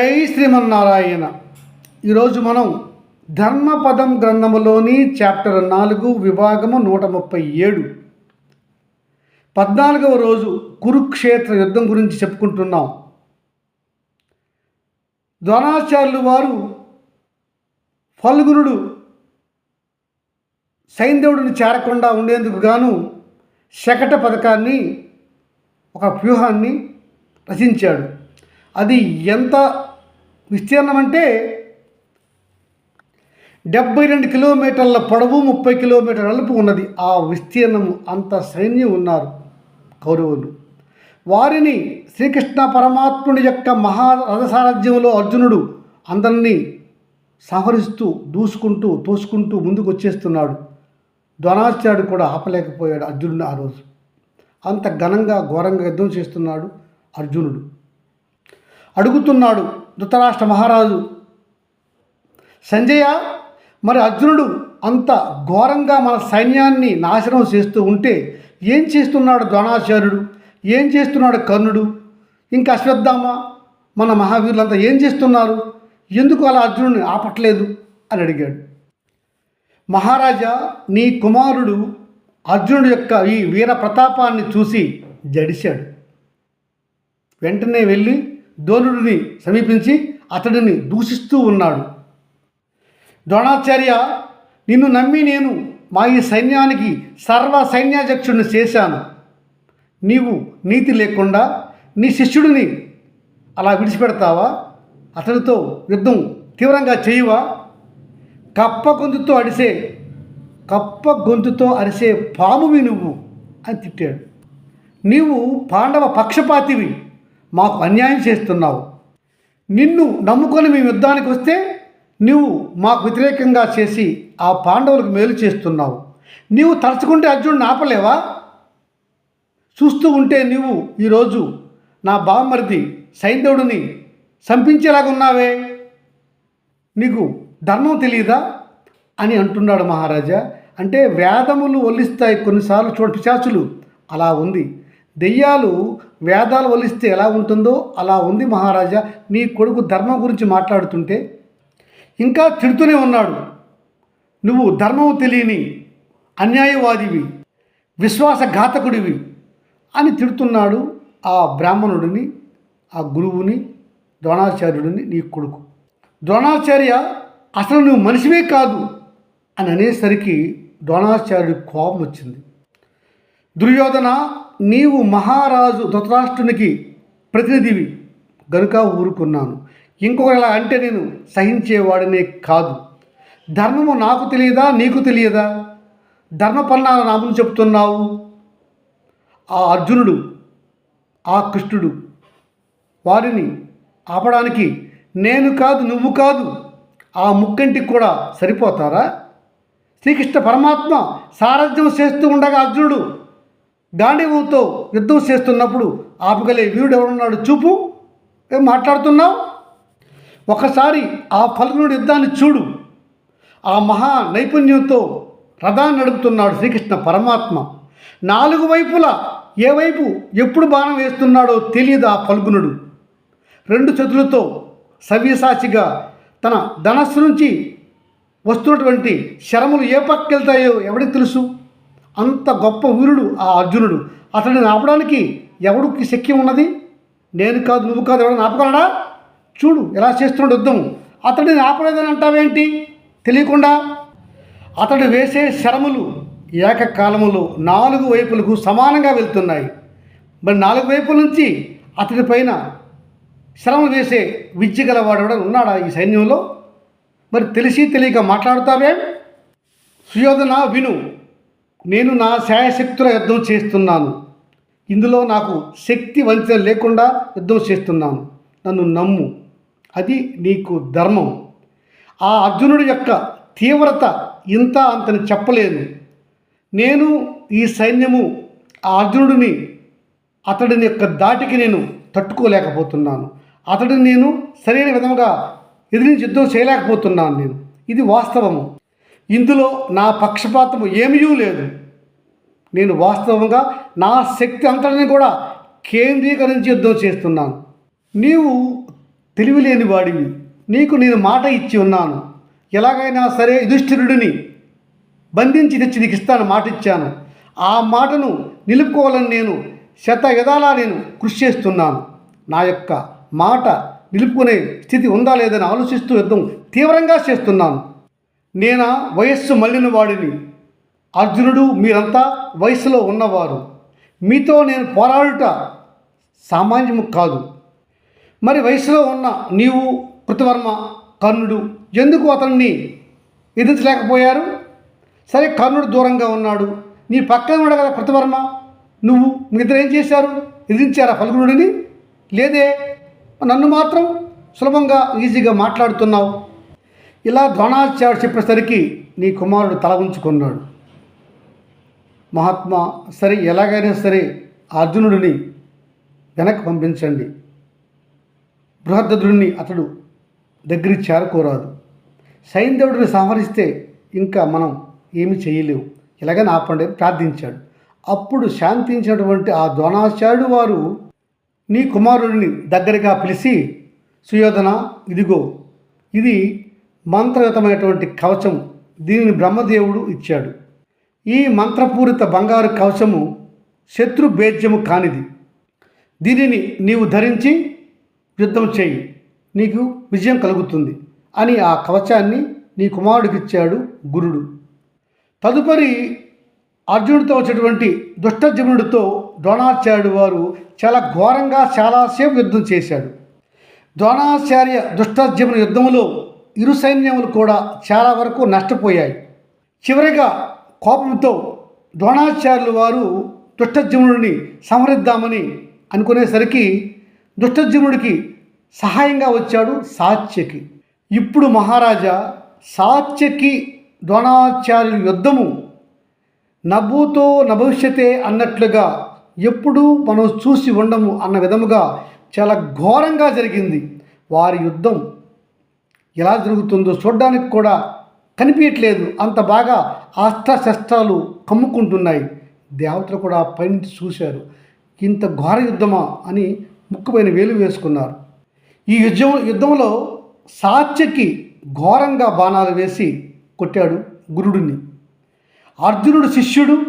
జై శ్రీమన్నారాయణ. ఈరోజు మనం ధర్మపదం గ్రంథములోని చాప్టర్ నాలుగు విభాగము నూట ముప్పై ఏడు. పద్నాలుగవ రోజు కురుక్షేత్ర యుద్ధం గురించి చెప్పుకుంటున్నాం. ద్రోణాచార్యులు వారు ఫల్గునుడు సైంధవుడిని చేరకుండా ఉండేందుకు గాను శకట పథకాన్ని ఒక వ్యూహాన్ని రచించాడు. అది ఎంత విస్తీర్ణం అంటే డెబ్బై రెండు కిలోమీటర్ల పొడవు ముప్పై కిలోమీటర్ల నలుపు ఉన్నది. ఆ విస్తీర్ణము అంత సైన్యం ఉన్నారు కౌరవులు. వారిని శ్రీకృష్ణ పరమాత్ముడి యొక్క మహారథసారథ్యంలో అర్జునుడు అందరినీ సంహరిస్తూ దూసుకుంటూ తోసుకుంటూ ముందుకు వచ్చేస్తున్నాడు ద్రోణాచార్యుడు కూడా ఆపలేకపోయాడు అర్జునుడు ఆ రోజు. అంత ఘనంగా ఘోరంగా యుద్ధం చేస్తున్నాడు అర్జునుడు. అడుగుతున్నాడు ధృతరాష్ట్ర మహారాజు. సంజయ మరి అర్జునుడు అంత ఘోరంగా మన సైన్యాన్ని నాశనం చేస్తూ ఉంటే ఏం చేస్తున్నాడు ద్రోణాచార్యుడు? ఏం చేస్తున్నాడు కర్ణుడు? ఇంకా అశ్వత్థామ మన మహావీరులంతా ఏం చేస్తున్నారు? ఎందుకు అలా అర్జునుడిని ఆపట్లేదు? అని అడిగాడు. మహారాజా నీ కుమారుడు అర్జునుడి యొక్క ఈ వీర ప్రతాపాన్ని చూసి జడిశాడు. వెంటనే వెళ్ళి ద్రోణుడిని సమీపించి అతడిని దూషిస్తూ ఉన్నాడు. ద్రోణాచార్య నిన్ను నమ్మి నేను మా ఈ సైన్యానికి సర్వ సైన్యాధ్యక్షుడిని చేశాను. నీవు నీతి లేకుండా నీ శిష్యుడిని అలా విడిచిపెడతావా? అతడితో యుద్ధం తీవ్రంగా చేయువా? కప్ప గొంతుతో అడిసే కప్ప గొంతుతో అరిసే పామువి నువ్వు అని తిట్టాడు. నీవు పాండవ పక్షపాతివి. మాకు అన్యాయం చేస్తున్నావు. నిన్ను నమ్ముకొని మేము యుద్ధానికి వస్తే నువ్వు మాకు వ్యతిరేకంగా చేసి ఆ పాండవులకు మేలు చేస్తున్నావు. నీవు తలుచుకుంటే అర్జునుడిని ఆపలేవా? చూస్తూ ఉంటే నీవు ఈరోజు నా బామ్మరిది సైంధవుడిని సంపించేలాగున్నావే నీకు ధర్మం తెలియదా? అని అంటున్నాడు మహారాజా. అంటే వేదములు ఒల్లిస్తాయి కొన్నిసార్లు చూడ పిశాచులు. అలా ఉంది. దెయ్యాలు వేదాలు వలిస్తే ఎలా ఉంటుందో అలా ఉంది మహారాజా. నీ కొడుకు ధర్మం గురించి మాట్లాడుతుంటే ఇంకా తిడుతూనే ఉన్నాడు. నువ్వు ధర్మం తెలియని అన్యాయవాదివి విశ్వాసఘాతకుడివి అని తిడుతున్నాడు ఆ బ్రాహ్మణుడిని ఆ గురువుని ద్రోణాచార్యుడిని నీ కొడుకు. ద్రోణాచార్య అసలు నువ్వు మనిషివే కాదు అని అనేసరికి ద్రోణాచార్యుడి కోపం వచ్చింది. దుర్యోధన నీవు మహారాజు ధృతరాష్ట్రునికి ప్రతినిధివి. గనుక ఊరుకున్నాను. ఇంకొకలా అంటే నేను సహించేవాడనే కాదు. ధర్మము నాకు తెలియదా? నీకు తెలియదా? ధర్మపన్నాల నామని చెప్తున్నావు ఆ అర్జునుడు ఆ కృష్ణుడు వారిని ఆపడానికి నేను కాదు నువ్వు కాదు ఆ ముక్కంటికి కూడా సరిపోతారా? శ్రీకృష్ణ పరమాత్మ సారథ్యం చేస్తూ ఉండగా అర్జునుడు గాంధీవుతో యుద్ధం చేస్తున్నప్పుడు ఆపగలే వీరుడు ఎవరున్నాడు చూపు. ఏం మాట్లాడుతున్నావు? ఒకసారి ఆ ఫల్గునుడి యుద్ధాన్ని చూడు. ఆ మహా నైపుణ్యంతో రథాన్ని నడుపుతున్నాడు శ్రీకృష్ణ పరమాత్మ. నాలుగు వైపులా ఏ వైపు ఎప్పుడు బాణం వేస్తున్నాడో తెలియదు ఆ ఫల్గునుడు. రెండు చేతులతో సవ్యసాచిగా తన ధనస్సు నుంచి వస్తున్నటువంటి శరములు ఏ పక్కకెళ్తాయో ఎవడికి తెలుసు? అంత గొప్ప వీరుడు ఆ అర్జునుడు. అతడిని ఆపడానికి ఎవడికి శక్యం ఉన్నది? నేను కాదు నువ్వు కాదు ఎవడని ఆపగలడా చూడు ఎలా చేస్తున్నాడు యుద్ధం. అతడిని ఆపలేదని అంటావేంటి? తెలియకుండా. అతడు వేసే శరములు ఏకకాలములో నాలుగు వైపులకు సమానంగా వెళ్తున్నాయి. మరి నాలుగు వైపుల నుంచి అతడి పైన శ్రమలు వేసే విద్య గలవాడు కూడా ఉన్నాడా ఈ సైన్యంలో? మరి తెలిసి తెలియక మాట్లాడుతావే? సుయోధన విను. నేను నా శాయశక్తుల యుద్ధం చేస్తున్నాను. ఇందులో నాకు శక్తి వంచన లేకుండా యుద్ధం చేస్తున్నాను. నన్ను నమ్ము. అది నీకు ధర్మం. ఆ అర్జునుడి యొక్క తీవ్రత ఇంత అంతని చెప్పలేను నేను ఈ సైన్యము ఆ అర్జునుడిని అతడిని యొక్క దాటికి నేను తట్టుకోలేకపోతున్నాను. అతడిని నేను సరైన విధంగా ఎదిరించి యుద్ధం చేయలేకపోతున్నాను నేను. ఇది వాస్తవము. ఇందులో నా పక్షపాతము ఏమీ లేదు. నేను వాస్తవంగా నా శక్తి అంతటిని కూడా కేంద్రీకరించి యుద్ధం చేస్తున్నాను. నీవు తెలివిలేని వాడివి. నీకు నేను మాట ఇచ్చి ఉన్నాను. ఎలాగైనా సరే యుధిష్ఠిరుడిని బంధించి తెచ్చి నీకు ఇస్తాను మాట ఇచ్చాను. ఆ మాటను నిలుపుకోవాలని నేను శత విధాలా నేను కృషి చేస్తున్నాను. నా యొక్క మాట నిలుపుకునే స్థితి ఉందా లేదని ఆలోచిస్తూ యుద్ధం తీవ్రంగా చేస్తున్నాను. నేనా వయస్సు మళ్ళిన వాడిని? అర్జునుడు మీరంతా వయసులో ఉన్నవారు. మీతో నేను పోరాడుట సామాన్యము కాదు. మరి వయసులో ఉన్న నీవు కృతవర్మ కర్ణుడు ఎందుకు అతన్ని ఎదిరించలేకపోయారు? సరే కర్ణుడు దూరంగా ఉన్నాడు. నీ పక్కన ఉండగల కృతవర్మ నువ్వు మీ ఇద్దరు ఏం చేశారు? ఎదిరించారా ఫల్గునుడిని లేదే? నన్ను మాత్రం సులభంగా ఈజీగా మాట్లాడుతున్నావు. ఇలా ద్రోణాచార్యుడు చెప్పేసరికి నీ కుమారుడు తల ఉంచుకున్నాడు. మహాత్మా సరే ఎలాగైనా సరే అర్జునుడిని వెనక్కి పంపించండి. బృహద్రుడిని అతడు దగ్గరికి చేరుకోరాదు. సైంధవుడిని సంహరిస్తే ఇంకా మనం ఏమి చేయలేవు. ఇలాగని ఆపండి ప్రార్థించాడు. అప్పుడు శాంతించినటువంటి ఆ ద్రోణాచార్యుడు వారు నీ కుమారుడిని దగ్గరగా పిలిచి సుయోధన ఇదిగో ఇది మంత్రయుతమైనటువంటి కవచం దీనిని బ్రహ్మదేవుడు ఇచ్చాడు. ఈ మంత్రపూరిత బంగారు కవచము శత్రు భేద్యము కానిది. దీనిని నీవు ధరించి యుద్ధం చేయి. నీకు విజయం కలుగుతుంది అని ఆ కవచాన్ని నీ కుమారుడికిచ్చాడు గురుడు. తదుపరి అర్జునుడితో వచ్చేటువంటి దుష్టజమునుడితో ద్రోణాచార్యుడు వారు చాలా ఘోరంగా చాలాసేపు యుద్ధం చేశాడు. ద్రోణాచార్య దుష్టజముని యుద్ధంలో ఇరు సైన్యములు కూడా చాలా వరకు నష్టపోయాయి. చివరిగా కోపంతో ద్రోణాచార్యులు వారు దుష్టజమునుడిని సంహరిద్దామని అనుకునేసరికి దుష్టజముడికి సహాయంగా వచ్చాడు సాత్యకి. ఇప్పుడు మహారాజా సాత్యకి ద్రోణాచార్యుల యుద్ధము నభూతో నభవిష్యతే అన్నట్లుగా ఎప్పుడూ మనం చూసి ఉండము అన్న విధముగా చాలా ఘోరంగా జరిగింది. వారి యుద్ధం ఎలా జరుగుతుందో చూడడానికి కూడా కనిపించట్లేదు. అంత బాగా అస్త్రశస్త్రాలు కమ్ముకుంటున్నాయి. దేవతలు కూడా పైనుంచి చూశారు. ఇంత ఘోర యుద్ధమా అని ముక్కుపైన వేలు వేసుకున్నారు. ఈ యుద్ధం యుద్ధంలో సాత్యకి ఘోరంగా బాణాలు వేసి కొట్టాడు గురుడిని. అర్జునుడు శిష్యుడు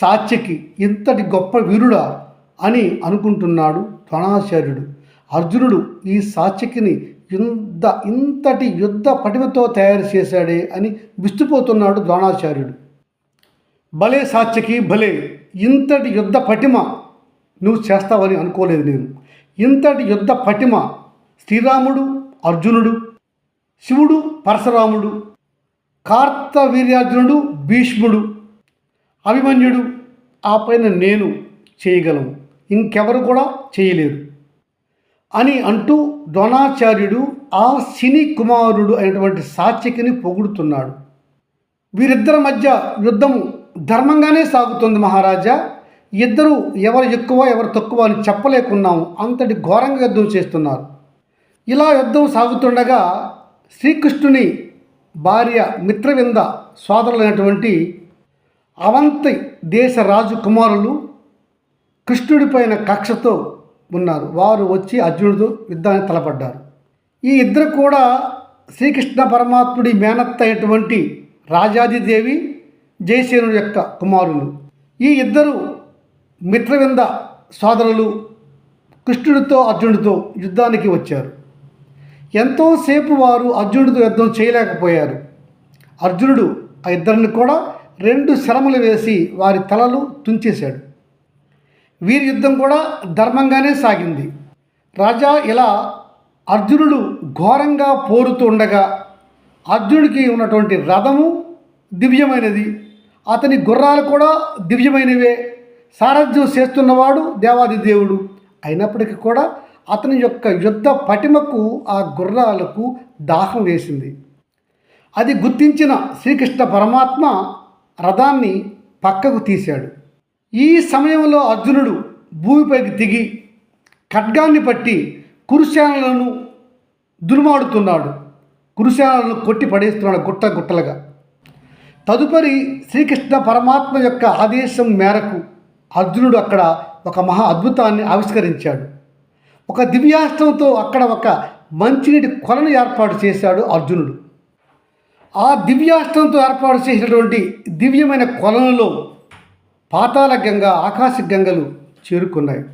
సాత్యకి ఇంతటి గొప్ప వీరుడా అని అనుకుంటున్నాడు ద్రోణాచార్యుడు. అర్జునుడు ఈ సాత్యకిని ఇంత ఇంతటి యుద్ధ పటిమతో తయారు చేశాడే అని విస్తుపోతున్నాడు ద్రోణాచార్యుడు. భలే సాత్యకి భలే ఇంతటి యుద్ధ పటిమ నువ్వు చేస్తావని అనుకోలేదు నేను. ఇంతటి యుద్ధ పటిమ శ్రీరాముడు అర్జునుడు శివుడు పరశురాముడు కార్తవీర్యార్జునుడు భీష్ముడు అభిమన్యుడు ఆ పైన నేను చేయగలను. ఇంకెవరు కూడా చేయలేరు. అని అంటూ ద్రోణాచార్యుడు ఆ సినీ కుమారుడు అయినటువంటి సాత్యకిని పొగుడుతున్నాడు. వీరిద్దరి మధ్య యుద్ధం ధర్మంగానే సాగుతుంది మహారాజా. ఇద్దరు ఎవరు ఎక్కువ ఎవరు తక్కువ అని చెప్పలేకున్నాము అంతటి ఘోరంగా యుద్ధం చేస్తున్నారు. ఇలా యుద్ధం సాగుతుండగా శ్రీకృష్ణుని భార్య మిత్రవింద సోదరులైనటువంటి అవంతి దేశ రాజు కుమారులు కృష్ణుడిపైన కక్షతో ఉన్నారు. వారు వచ్చి అర్జునుడు యుద్ధాన్ని తలపడ్డారు. ఈ ఇద్దరు కూడా శ్రీకృష్ణ పరమాత్ముడి మేనత్త అయినటువంటి రాజాదిదేవి జయసేనుడి యొక్క కుమారులు. ఈ ఇద్దరు మిత్రవింద సోదరులు కృష్ణుడితో అర్జునుడితో యుద్ధానికి వచ్చారు. ఎంతోసేపు వారు అర్జునుడితో యుద్ధం చేయలేకపోయారు. అర్జునుడు ఆ ఇద్దరిని కూడా రెండు శరములు వేసి వారి తలలు తుంచేశాడు. వీరి యుద్ధం కూడా ధర్మంగానే సాగింది. రాజా ఇలా అర్జునుడు ఘోరంగా పోరుతూ ఉండగా అర్జునుడికి ఉన్నటువంటి రథము దివ్యమైనది. అతని గుర్రాలు కూడా దివ్యమైనవే. సారథ్యం చేస్తున్నవాడు దేవాది దేవుడు. అయినప్పటికీ కూడా అతని యొక్క యుద్ధ పటిమకు ఆ గుర్రాలకు దాహం వేసింది. అది గుర్తించిన శ్రీకృష్ణ పరమాత్మ రథాన్ని పక్కకు తీశాడు. ఈ సమయంలో అర్జునుడు భూమిపైకి దిగి ఖడ్గాన్ని పట్టి కురుసేనలను దుర్మాడుతున్నాడు. కురుసేనలను కొట్టి పడేస్తున్నాడు గుట్ట గుట్టలుగా. తదుపరి శ్రీకృష్ణ పరమాత్మ యొక్క ఆదేశం మేరకు అర్జునుడు అక్కడ ఒక మహా అద్భుతాన్ని ఆవిష్కరించాడు. ఒక దివ్యాస్త్రంతో అక్కడ ఒక మంచినీటి కొలను ఏర్పాటు చేశాడు అర్జునుడు. ఆ దివ్యాస్త్రంతో ఏర్పాటు చేసినటువంటి దివ్యమైన కొలనులో పాతాళ గంగ ఆకాశ గంగలు చేరుకున్నాయి.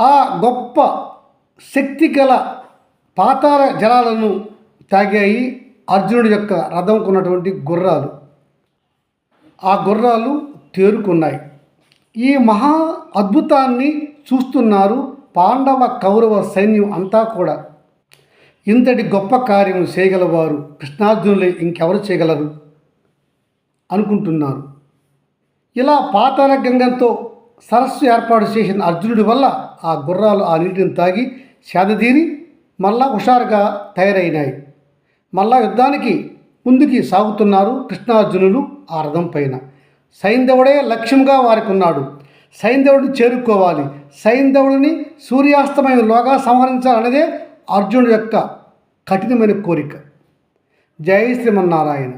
ఆ గొప్ప శక్తి గల పాతాళ జలాలను తాగాయి అర్జునుడి యొక్క రథంకున్నటువంటి గుర్రాలు. ఆ గుర్రాలు తేరుకున్నాయి. ఈ మహా అద్భుతాన్ని చూస్తున్నారు పాండవ కౌరవ సైన్యం అంతా కూడా. ఇంతటి గొప్ప కార్యం చేయగలవారు కృష్ణార్జునులే ఇంకెవరు చేయగలరు అనుకుంటున్నారు. ఇలా పాతాల గంగంతో సరస్సు ఏర్పాటు చేసిన అర్జునుడి వల్ల ఆ గుర్రాలు ఆ నీటిని తాగి సేదతీరి మళ్ళా హుషారుగా తయారైనాయి. మళ్ళా యుద్ధానికి ముందుకి సాగుతున్నారు కృష్ణార్జునులు ఆ రథం పైన. సైంధవుడే లక్ష్యంగా వారికి ఉన్నాడు. సైంధవుడిని చేరుకోవాలి. సైంధవుడిని సూర్యాస్తమయంలోగా సంహరించాలన్నదే అర్జునుడి యొక్క కఠినమైన కోరిక. జై శ్రీమన్నారాయణ.